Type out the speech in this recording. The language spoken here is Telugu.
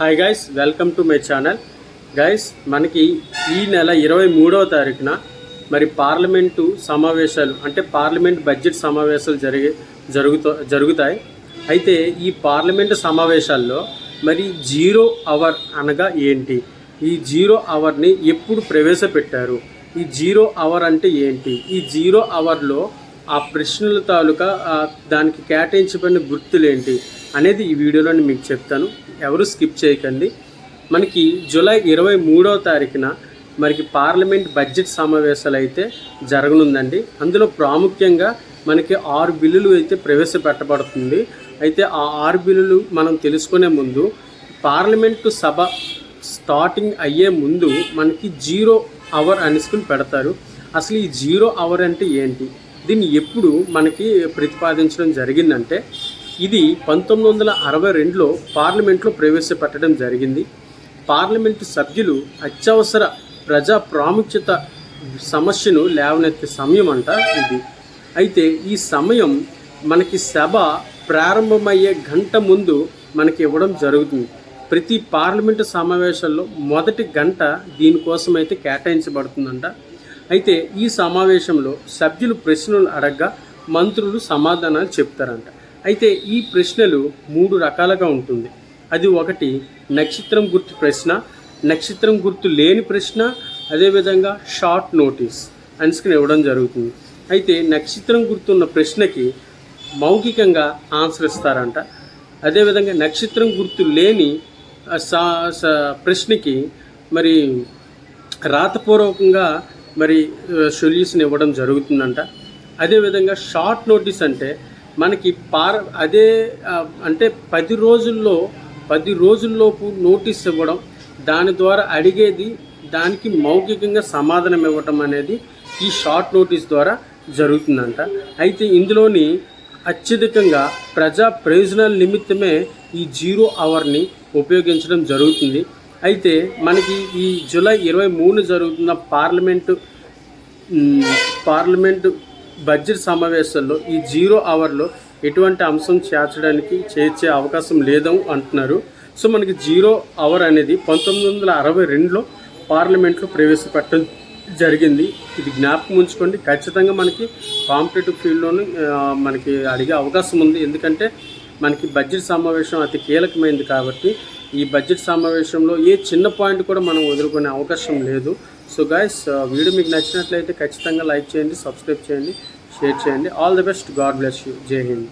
Hi guys welcome to my channel guys మనకి ఈ నెల ఇరవై మూడవ తారీఖున మరి పార్లమెంటు సమావేశాలు అంటే పార్లమెంట్ బడ్జెట్ సమావేశాలు జరిగే జరుగుతా జరుగుతాయి. అయితే ఈ పార్లమెంటు సమావేశాల్లో మరి జీరో అవర్ అనగా ఏంటి? ఈ జీరో అవర్ని ఎప్పుడు ప్రవేశపెట్టారు? ఈ జీరో అవర్ అంటే ఏంటి? ఈ జీరో అవర్లో ఆ ప్రశ్నల తాలూకా దానికి కేటాయించబడిన గుర్తులేంటి అనేది ఈ వీడియోలో నేను మీకు చెప్తాను. ఎవరు స్కిప్ చేయకండి. మనకి జూలై ఇరవై మూడవ తారీఖున మనకి పార్లమెంట్ బడ్జెట్ సమావేశాలు అయితే జరగనుందండి. అందులో ప్రాముఖ్యంగా మనకి ఆరు బిల్లులు అయితే ప్రవేశపెట్టబడుతుంది. అయితే ఆ ఆరు బిల్లులు మనం తెలుసుకునే ముందు పార్లమెంటు సభ స్టార్టింగ్ అయ్యే ముందు మనకి జీరో అవర్ అనుసుకుని పెడతారు. అసలు ఈ జీరో అవర్ అంటే ఏంటి? దీన్ని ఎప్పుడు మనకి ప్రతిపాదించడం జరిగిందంటే ఇది పంతొమ్మిది వందల అరవై రెండులో పార్లమెంట్లో ప్రవేశపెట్టడం జరిగింది. పార్లమెంటు సభ్యులు అత్యవసర ప్రజా ప్రాముఖ్యత సమస్యను లేవనెత్తే సమయం అంట ఇది. అయితే ఈ సమయం మనకి సభ ప్రారంభమయ్యే గంట ముందు మనకి ఇవ్వడం జరుగుతుంది. ప్రతి పార్లమెంటు సమావేశాల్లో మొదటి గంట దీనికోసం అయితే కేటాయించబడుతుందంట. అయితే ఈ సమావేశంలో సభ్యులు ప్రశ్నలు అడగగా మంత్రులు సమాధానాలు చెప్తారంట. అయితే ఈ ప్రశ్నలు మూడు రకాలుగా ఉంటుంది. అది ఒకటి నక్షత్రం గుర్తు ప్రశ్న నక్షత్రం గుర్తు లేని ప్రశ్న అదేవిధంగా షార్ట్ నోటీస్ అనుసుకుని ఇవ్వడం జరుగుతుంది. అయితే నక్షత్రం గుర్తున్న ప్రశ్నకి మౌఖికంగా ఆన్సర్ ఇస్తారంట. అదేవిధంగా నక్షత్రం గుర్తు లేని సా- ప్రశ్నకి మరి రాతపూర్వకంగా మరి సొల్యూషన్ ఇవ్వడం జరుగుతుందంట. అదేవిధంగా షార్ట్ నోటీస్ అంటే మనకి పార్ అదే అంటే పది రోజుల్లో పది రోజుల్లోపు నోటీస్ ఇవ్వడం దాని ద్వారా అడిగేది దానికి మౌఖికంగా సమాధానం ఇవ్వటం అనేది ఈ షార్ట్ నోటీస్ ద్వారా జరుగుతుందంట. అయితే ఇందులోని అత్యధికంగా ప్రజా ప్రయోజనాల నిమిత్తమే ఈ జీరో అవర్ని ఉపయోగించడం జరుగుతుంది. అయితే మనకి ఈ జూలై ఇరవై మూడు జరుగుతున్న పార్లమెంటు పార్లమెంటు బడ్జెట్ సమావేశాల్లో ఈ జీరో అవర్లో ఎటువంటి అంశం చేర్చడానికి చేర్చే అవకాశం లేదు అంటున్నారు. సో మనకి జీరో అవర్ అనేది పంతొమ్మిది వందల అరవై రెండులో పార్లమెంట్లో ప్రవేశపెట్టడం జరిగింది. ఇది జ్ఞాపకం ఉంచుకోండి. ఖచ్చితంగా మనకి కాంపిటేటివ్ ఫీల్డ్లోనూ మనకి అడిగే అవకాశం ఉంది. ఎందుకంటే మనకి బడ్జెట్ సమావేశం అతి కీలకమైంది కాబట్టి ఈ బడ్జెట్ సమావేశంలో ఏ చిన్న పాయింట్ కూడా మనం వదులుకునే అవకాశం లేదు. సో గాయస్ uh, వీడియో మీకు నచ్చినట్లయితే ఖచ్చితంగా లైక్ చేయండి సబ్స్క్రైబ్ చేయండి షేర్ చేయండి. All the best God bless you Jai Hind